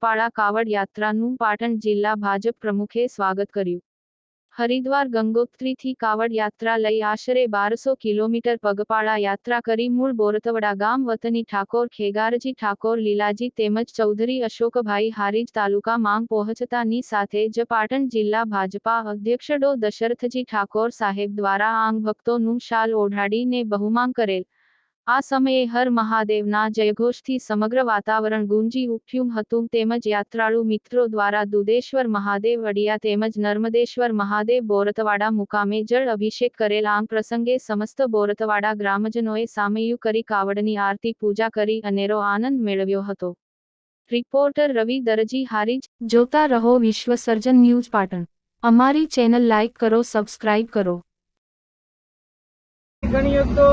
પગપાળા કાવડ યાત્રાનું પાટણ જિલ્લા ભાજપ પ્રમુખે સ્વાગત કર્યું. હરિદ્વાર ગંગોત્રીથી કાવડ યાત્રા લઈ આશરે બારસો કિલોમીટર પગપાળા યાત્રા કરી મૂળ બોરતવડા ગામ વતની ઠાકોર ખેગારજી ઠાકોર લીલાજી તેમજ ચૌધરી અશોકભાઈ હારીજ તાલુકા માંગ પહોંચતાની સાથે જ પાટણ જિલ્લા ભાજપા અધ્યક્ષ ડો. દશરથજી ઠાકોર સાહેબ દ્વારા આંગ ભક્તોનું શાલ ઓઢાડીને બહુમાંગ કરેલ. આ સમયે હર મહાદેવના જયઘોષથી સમગ્ર વાતાવરણ ગુંજી ઉઠ્યું હતું તેમજ યાત્રાળુ મિત્રો દ્વારા દુધેશ્વર મહાદેવ વડિયા તેમજ નર્મદેશ્વર મહાદેવ બોરતવાડા મુકામે જળ અભિષેક કરેલ. આમ પ્રસંગે સમસ્ત બોરતવાડા ગ્રામજનોએ સામયુ કરી કાવડની આરતી પૂજા કરી અનેરો આનંદ મેળવ્યો હતો. રિપોર્ટર રવિ દરજી હારીજ, જોતા રહો વિશ્વ સર્જન ન્યૂઝ પાટણ. અમારી ચેનલ લાઇક કરો, સબસ્ક્રાઇબ કરો. ગણીએ તો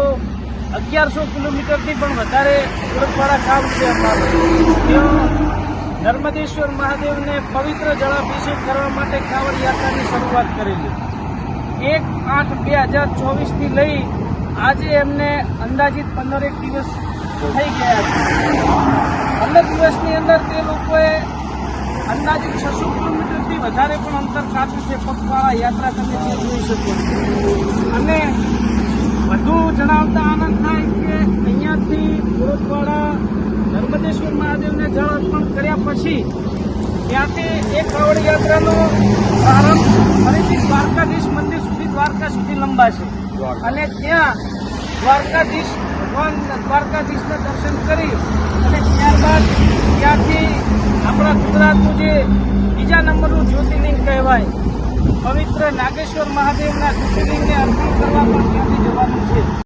અગિયારસો કિલોમીટરથી પણ વધારે ઉડકવાળા કામ છે અમારું નર્મદેશ્વર મહાદેવને પવિત્ર જળાભિષેક કરવા માટે કાવડ યાત્રાની શરૂઆત કરેલી. એક આઠ બે હજાર ચોવીસથી લઈ આજે એમને અંદાજિત પંદરેક દિવસ થઈ ગયા છે. પંદર દિવસની અંદર તે લોકોએ અંદાજિત છસો કિલોમીટરથી વધારે પણ અંતર કાપ્યું છે. પગવાળા યાત્રા તમે જોઈ શકો અને વધુ જણાવતા નર્મદેશ્વર મહાદેવને જળ અર્પણ કર્યા પછી ત્યાંથી એક કાવડ યાત્રાનો પ્રારંભ ફરીથી દ્વારકાધીશ મંદિર સુધી દ્વારકા સુધી લંબાશે. અને ત્યાં દ્વારકાધીશ ભગવાન દ્વારકાધીશના દર્શન કરી અને ત્યારબાદ ત્યાંથી આપણા ગુજરાતનું જે બીજા નંબરનું જ્યોતિર્લિંગ કહેવાય પવિત્ર નાગેશ્વર મહાદેવના જ્યોતિર્લિંગને અર્પણ કરવા પણ ત્યાંથી જવાનું છે.